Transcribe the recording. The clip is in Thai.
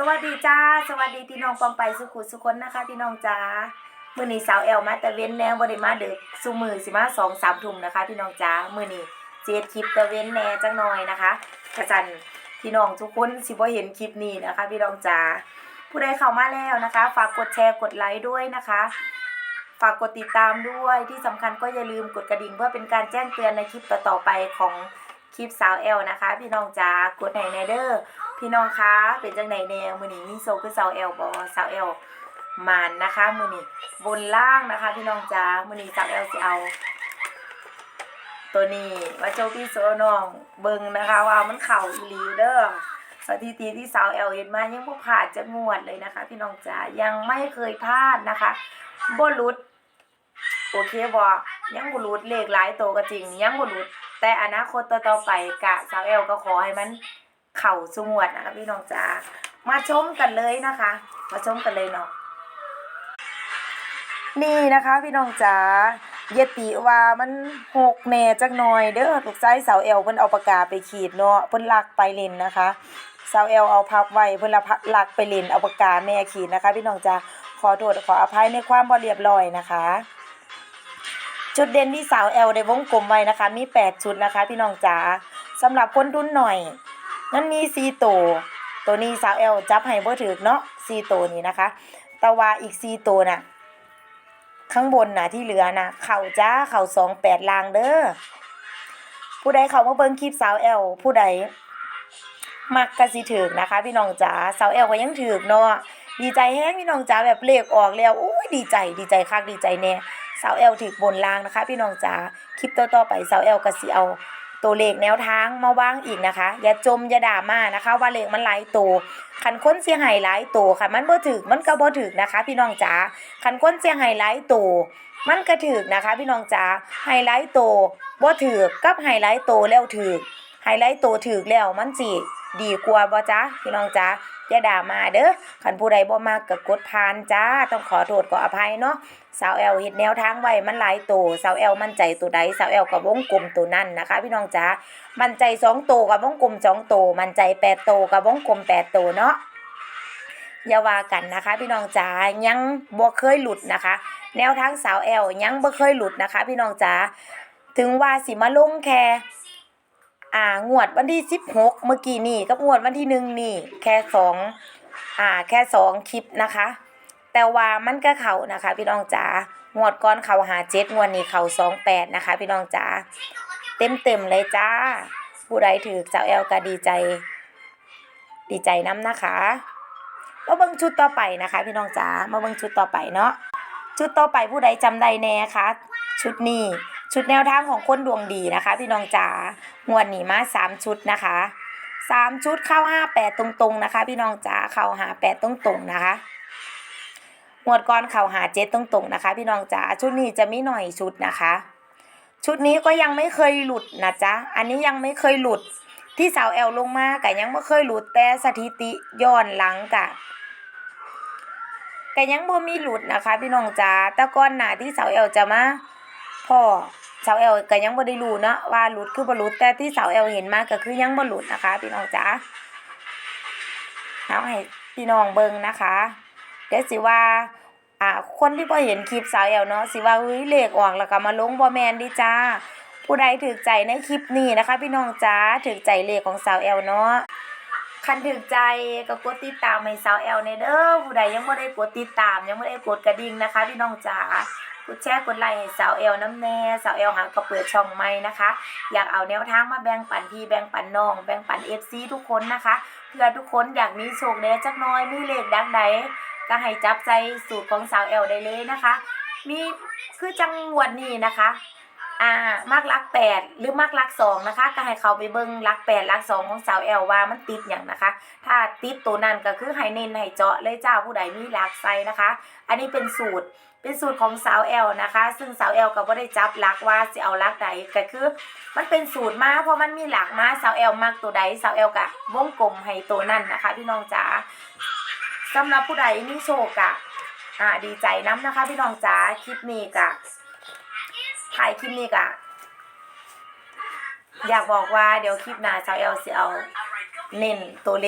สวัสดีจ้า สวัสดีพี่น้องปองไปสุขุสุคนนะคะ พี่น้องจ้ามื้อนี้สาวแอลมาแต่เว้นแนวบ่ได้มาดึกซุมือสิมาสองสามทุ่มนะคะ พี่น้องจ้ามื้อนี้เจ็ดคลิปแต่เว้นแน่จังหน่อยนะคะกระจันพี่น้องทุกคนสิบ่เห็นคลิปนี้นะคะ พี่น้องจ้าผู้ใดเข้ามาแล้วนะคะ ฝากกดแชร์กดไลค์ด้วยนะคะ ฝากกดติดตามด้วยที่สำคัญก็อย่าลืมกดกระดิ่งเพื่อเป็นการแจ้งเตือนในคลิปต่อๆไปของคลิปสาวแอลนะคะ พี่น้องจ้ากดไหนในเด้อ พี่น้องคะเป็นจังไหนแนวมือนี้มีโซคือสาวแอลบอสาวแอลมานนะคะ มือนี้บนล่างนะคะ พี่น้องจ้ามือนี้สาวแอลสิเอา ตัวนี้มาโจพี่โซน้องเบิงนะคะ ว่ามันเข่าอีลีเด้อสถิติที่สาวแอลเห็นมายังบ่ผ่านจะงวดเลยนะคะ พี่น้องจ้ายังไม่เคยพลาดนะคะบ่หลุดโอเคบอยังบ่หลุดเลขหลายตัวก็จริง ยังบ่หลุดแต่อนาคตต่อๆไปกะสาวแอลก็ขอให้มัน เข่าสงวดนะคะพี่น้องจ๋ามาชมกันเลยนะคะ มาชมกันเลยเนาะนี่นะคะพี่น้องจ๋าเยติว่ามันหกแหน่จักหน่อยเด้อถูกใจสาวแอลเพิ่นเอาปากกาไปขีดเนาะเพิ่นลักไปเล่นนะคะสาวแอลเอาพับไว้เพิ่นละพับลักไปเล่นเอาปากกาแม่ขีดนะคะ พี่น้องจ๋าขอโทษขออภัยในความบ่เรียบร้อยนะคะ จุดเด่นที่สาวแอลได้วงกลมไว้นะคะ มี 8 ชุดนะคะ พี่น้องจ๋าสำหรับคนทุนหน่อย นั่นมี4ตัวตัวนี้สาวแอลจับให้บ่ถึกเนาะ4ตัวนี้นะคะ แต่ว่าอีก4ตัวน่ะ ข้างบนน่ะที่เหลือน่ะ เข่าจ้าเข่า28ลางเด้อ ผู้ใดเข้ามาเบิ่งคลิปสาวแอลผู้ใดมักกะสิถึกนะคะ พี่น้องจ๋าสาวแอลก็ยังถึกเนาะดีใจแฮงพี่น้องจ๋าแบบเลขออกแล้วโอ้ยดีใจดีใจคักดีใจแน่สาวแอลถึกบนล่างนะคะ พี่น้องจ๋าคลิปต่อๆไปสาวแอลก็สิเอา ตัวเลขแนวทางมาวางอีกนะคะ อย่าจมอย่าด่ามานะคะ ว่าเลขมันหลายตัวขันค้นเสียหายหลายตัวค่ะ มันบ่ถึกมันก็บ่ถึกนะคะ พี่น้องจ๋าขันค้นเสียหายหลายตัวมันก็ถึกนะคะ พี่น้องจ๋าไฮไลท์ตัวบ่ถึกกับไฮไลท์ตัวแล้วถึกไฮไลท์ตัวถึกแล้วมันสิดีกว่าบ่จ๊ะพี่น้องจ๋า อย่าด่ามาเด้อคันผู้ใดบ่มากก็กดผ่านจ้า ต้องขอโทษขออภัยเนาะสาวแอลเฮ็ดแนวทางไว้มันหลายตัวสาวแอลมั่นใจตัวใดสาวแอลกับวงกลมตัวนั้นนะคะ พี่น้องจ๋ามั่นใจสองตัวกับวงกลมสองตัวมั่นใจแปดตัวกับวงกลมแปดตัวเนาะอย่าว่ากันนะคะ พี่น้องจ๋ายังบ่เคยหลุดนะคะ แนวทางสาวแอลยังบ่เคยหลุดนะคะ พี่น้องจ๋าถึงว่าสิมาลงแค่ อ่างวดวันที่สิบหกเมื่อกี้นี่กับงวดวันที่หนึ่งนี่ แค่สองอ่าแค่สองคลิปนะคะ แต่ว่ามันก็เขานะคะ พี่น้องจ๋างวดก้อนเขาหาเจ็ดงวดนี้เขาสองแปดนะคะ พี่น้องจ๋าเต็มเต็มเลยจ้า ผู้ใดถือเจ้าแอลก็ดีใจ ดีใจน้ำนะคะมาเบิ่งชุดต่อไปนะคะ พี่น้องจ๋ามาเบิ่งชุดต่อไปเนาะชุดต่อไปผู้ใดจำได้แน่คะชุดนี้ ชุดแนวทางของคนดวงดีนะคะ พี่น้องจ๋างวดนี้มาสามชุดนะคะสามชุดเข้าห้าแปดตรงๆนะคะ พี่น้องจ๋าเข้าหาแปดตรงๆนะคะงวดก่อนเขาหาเจ็ดตรงๆนะคะ พี่น้องจ๋าชุดนี้จะไมีหน่อยชุดนะคะ ชุดนี้ก็ยังไม่เคยหลุดนะจ๊ะอันนี้ยังไม่เคยหลุดที่สาวแอลลงมากะยังไม่เคยหลุดแต่สถิติย้อนหลังกะกะยังบ่มีหลุดนะคะ พี่น้องจ๋าแต่ก่อนหน้าที่สาวแอลจะมา พ่อสาวแอลก็ยังบ่ได้รู้เนาะว่าหลุดคือบ่หลุดแต่ที่สาวแอลเห็นมาก็คือยังบ่หลุดนะคะ พี่น้องจ๋าเอาให้พี่น้องเบิ่งนะคะเดี๋ยวสิว่าอ่าคนที่พอเห็นคลิปสาวแอลเนาะสิว่าเฮ้ยเลขออกแล้วก็มาลงบ่แมนดิจ้า ผู้ใดถึกใจในคลิปนี้นะคะ พี่น้องจ้าถึกใจเลขของสาวแอลเนาะ คันถึกใจก็กดติดตามให้สาวแอลในเด้อผู้ใดยังไม่ได้กดติดตาม ยังไม่ได้กดกระดิ่งนะคะพี่น้องจ๋ากดแชร์กดไลค์ให้สาวแอลน้ำแน่สาวแอลหาก็เปิดช่องใหม่นะคะ อยากเอาแนวทางมาแบ่งปันพี่แบ่งปันน้อง แบ่งปันเอฟซีทุกคนนะคะเพื่อทุกคนอยากมีโชคแน่จักน้อยมีเลขดังใดก็ให้จับใจสูตรของสาวแอลได้เลยนะคะ มีคือจังหวัดนี้นะคะ อ่ามากรักแปดหรือมากรักสองนะคะ ก็ให้เขาไปเบิ้งรักแปดรักสองของสาวแอลว่ามันติดอย่างนะคะ ถ้าติดตัวนั้นก็คือให้เน้นให้เจาะเลยเจ้าผู้ใดมีรักไซนะคะ อันนี้เป็นสูตรเป็นสูตรของสาวแอลนะคะ ซึ่งสาวแอลก็บ่ได้จับรักว่าจะเอารักใดก็คือ มันเป็นสูตรมาเพราะมันมีหลักมาสาวแอลมากตัวใดสาวแอลกะวงกลมให้ตัวนั้นนะคะ พี่น้องจ๋าสำหรับผู้ใดมีโชคอะอ่าดีใจน้ำนะคะ พี่น้องจ๋าคลิปนี้กะ ถ่ายคลิปนี้กะอยากบอกว่าเดี๋ยวคลิปหน้าสาวเอลสิเอาเน้นตัวเลข